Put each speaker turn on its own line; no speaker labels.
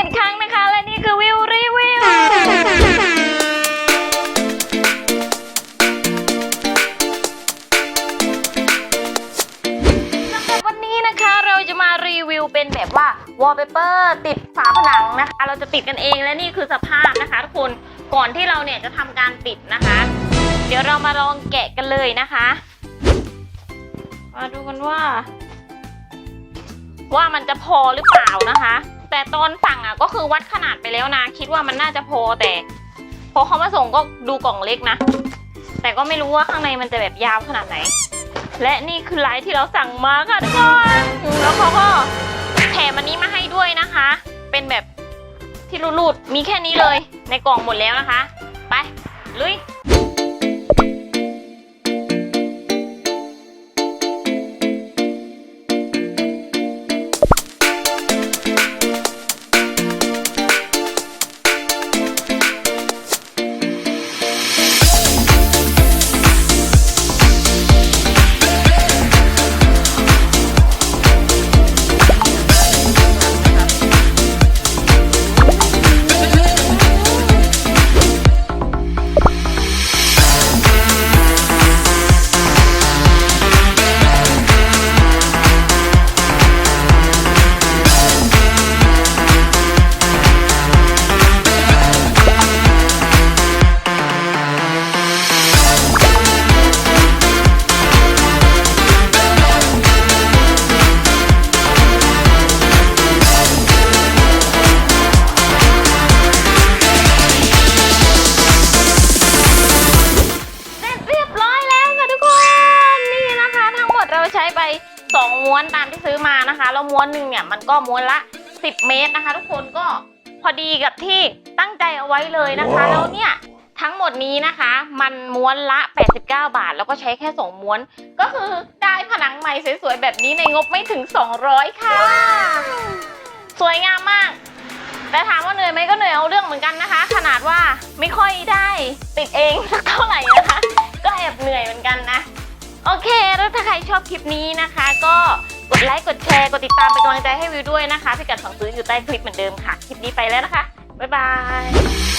กันอีกครั้งนะคะ และนี่คือวิวรีวิวสำหรับวันนี้นะคะเราจะมารีวิวเป็นแบบว่าวอลเปเปอร์ติดฝาผนังนะคะ เราจะติดกันเองและนี่คือสภาพนะคะทุกคนก่อนที่เราเนี่ยจะทำการติดนะคะ เดี๋ยวเรามาลองแกะกันเลยนะคะ มาดูกันว่า ว่ามันจะพอหรือเปล่านะคะ ต่ตอนสั่งอะก็คือวัดขนาดไปแล้วนะ คิดว่ามันน่าจะพอแต่ พอเขามาส่งก็ดูกล่องเล็กนะ แต่ก็ไม่รู้ว่าข้างในมันจะแบบยาวขนาดไหน และนี่คือไลน์ที่เราสั่งมาค่ะทุกคนแล้วเขาก็แถมอันนี้มาให้ด้วยนะคะ เป็นแบบที่รูดๆมีแค่นี้เลยในกล่องหมดแล้วนะคะ ไปลุย ม้วนตามที่ซื้อมานะคะ แล้วม้วนหนึ่งเนี่ยมันก็ม้วนละ 10 เมตรนะคะ ทุกคนก็พอดีกับที่ตั้งใจเอาไว้เลยนะคะ แล้วเนี่ยทั้งหมดนี้นะคะ มันม้วนละ 89 บาท แล้วก็ใช้แค่2ม้วน ก็คือได้ผนังใหม่สวยๆแบบนี้ในงบไม่ถึง 200 ค่ะ สวยงามมาก แต่ถามว่าเหนื่อยไหมก็เหนื่อยเอาเรื่องเหมือนกันนะคะ ขนาดว่าไม่ค่อยได้ติดเองสักเท่าไหร่นะคะ โอเค แล้วถ้าใครชอบคลิปนี้นะคะ ก็กดไลค์ กดแชร์ กดติดตามเป็นกำลังใจให้วิวด้วยนะคะพิกัดถังซื้ออยู่ใต้คลิปเหมือนเดิมค่ะ คลิปนี้ไปแล้วนะคะ บ๊ายบาย